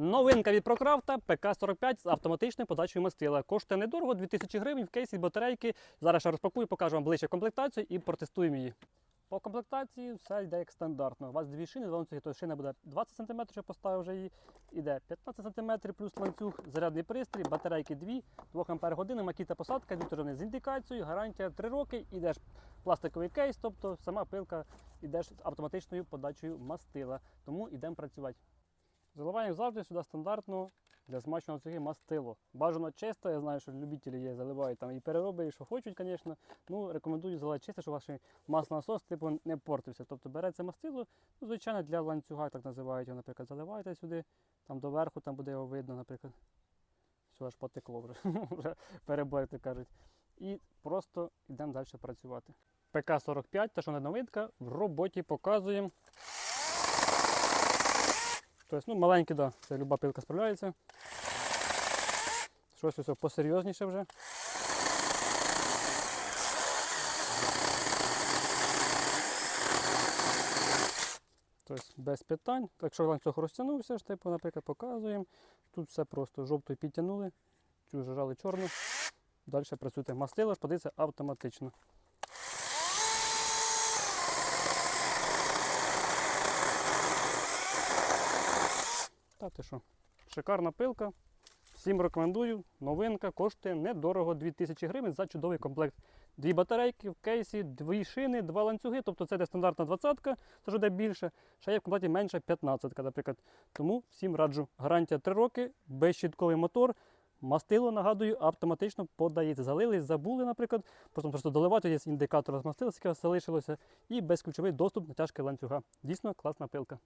Новинка від Прокрафта ПК-45 з автоматичною подачею мастила. Коштує недорого, 2000 гривень в кейсі батарейки. Зараз ще розпакую, покажу вам ближче комплектацію і протестуємо її. По комплектації все йде як стандартно. У вас дві шини, два ланцюги, то шина буде 20 см, я поставив вже її. Іде 15 см плюс ланцюг, зарядний пристрій, батарейки 2, 2 Ампер макіта посадка, дві сторони з індикацією, гарантія 3 роки, іде ж пластиковий кейс, тобто сама пилка іде ж з автоматичною подачею мастила. Тому йдемо працювати. Заливаємо завжди сюди стандартно для змащування цього мастило. Бажано чисто, я знаю, що любителі є, заливають там і перероби, і що хочуть, звісно. Ну, рекомендую заливати чисто, щоб ваш маслонасос типу, не портився. Тобто береться мастило, ну, звичайно, для ланцюга, так називають його, наприклад, заливаєте сюди, там доверху, там буде його видно, наприклад. Все аж потекло вже, вже переборити, кажуть. І просто йдемо далі працювати. ПК-45, те, що не новинка, в роботі показуємо. Тобто, ну, маленький, да, це люба пилка справляється. Щось ось посерйозніше вже. Тобто без питань. Якщо ланцюг розтягнувся, ж, типу, наприклад, показуємо. Тут все просто жовтою підтягнули, цю жали чорну. Далі працюєте мастило, ж подається автоматично. Ти що? Шикарна пилка. Всім рекомендую. Новинка коштує недорого 2000 гривень за чудовий комплект. Дві батарейки в кейсі, дві шини, два ланцюги. Тобто це де стандартна 20-ка, це ж де більше. Ще є в комплекті менше 15-ка, наприклад. Тому всім раджу. Гарантія 3 роки, безщітковий мотор. Мастило, нагадую, автоматично подається. Залили, забули, наприклад, просто, просто доливати є індикатор з мастила, залишилося, і безключовий доступ натяжки ланцюга. Дійсно класна пилка.